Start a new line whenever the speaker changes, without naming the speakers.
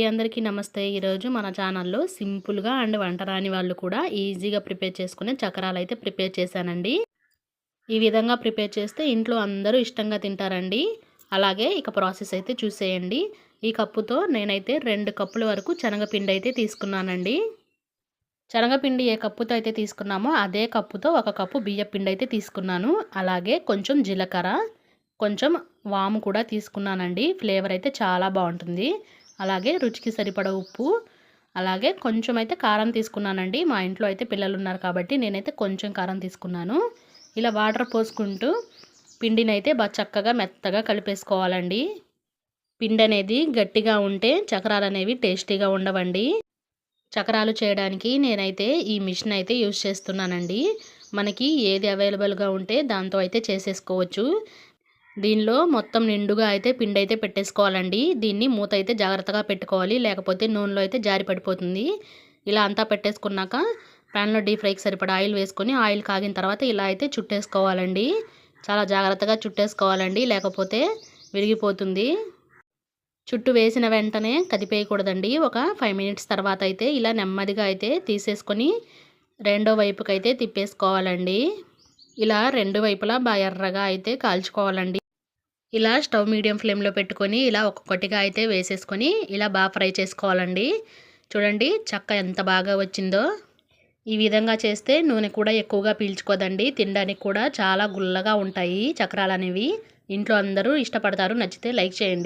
అండి అందరికీ నమస్తే. ఈరోజు మన ఛానల్లో సింపుల్గా అండ్ వంట రాని వాళ్ళు కూడా ఈజీగా ప్రిపేర్ చేసుకునే చక్రాలు అయితే ప్రిపేర్ చేశానండి. ఈ విధంగా ప్రిపేర్ చేస్తే ఇంట్లో అందరూ ఇష్టంగా తింటారండి. అలాగే ఇక ప్రాసెస్ అయితే చూసేయండి. ఈ కప్పుతో నేనైతే రెండు కప్పుల వరకు శనగపిండి అయితే తీసుకున్నానండి. శనగపిండి ఏ కప్పుతో అయితే తీసుకున్నామో అదే కప్పుతో ఒక కప్పు బియ్య పిండి అయితే తీసుకున్నాను. అలాగే కొంచెం జీలకర్ర కొంచెం వాము కూడా తీసుకున్నానండి. ఫ్లేవర్ అయితే చాలా బాగుంటుంది. అలాగే రుచికి సరిపడ ఉప్పు అలాగే కొంచెం అయితే కారం తీసుకున్నానండి. మా ఇంట్లో అయితే పిల్లలు ఉన్నారు కాబట్టి నేనైతే కొంచెం కారం తీసుకున్నాను. ఇలా వాటర్ పోసుకుంటూ పిండిని అయితే బాగా చక్కగా మెత్తగా కలిపేసుకోవాలండి. పిండి అనేది గట్టిగా ఉంటే చక్రాలు అనేవి టేస్టీగా ఉండవండి. చక్రాలు చేయడానికి నేనైతే ఈ మిషన్ అయితే యూజ్ చేస్తున్నానండి. మనకి ఏది అవైలబుల్గా ఉంటే దాంతో అయితే చేసేసుకోవచ్చు. దీనిలో మొత్తం నిండుగా అయితే పిండి అయితే పెట్టేసుకోవాలండి. దీన్ని మూత అయితే జాగ్రత్తగా పెట్టుకోవాలి. లేకపోతే నూనెలో అయితే జారి పడిపోతుంది. ఇలా అంతా పెట్టేసుకున్నాక ప్యాన్లో డీప్ ఫ్రైకి సరిపడా ఆయిల్ వేసుకొని ఆయిల్ కాగిన తర్వాత ఇలా అయితే చుట్టేసుకోవాలండి. చాలా జాగ్రత్తగా చుట్టేసుకోవాలండి. లేకపోతే విరిగిపోతుంది. చుట్టూ వేసిన వెంటనే కదిపేయకూడదండి. ఒక ఫైవ్ మినిట్స్ తర్వాత అయితే ఇలా నెమ్మదిగా అయితే తీసేసుకొని రెండో వైపుకైతే తిప్పేసుకోవాలండి. ఇలా రెండు వైపులా బాగా ఎర్రగా అయితే కాల్చుకోవాలండి. ఇలా స్టవ్ మీడియం ఫ్లేమ్లో పెట్టుకొని ఇలా ఒక్కొక్కటిగా అయితే వేసేసుకొని ఇలా బాగా ఫ్రై చేసుకోవాలండి. చూడండి చక్క ఎంత బాగా వచ్చిందో. ఈ విధంగా చేస్తే నూనె కూడా ఎక్కువగా పీల్చుకోదండి. తినడానికి కూడా చాలా గుల్లగా ఉంటాయి చక్రాలు అనేవి ఇంట్లో అందరూ ఇష్టపడతారు. నచ్చితే లైక్ చేయండి.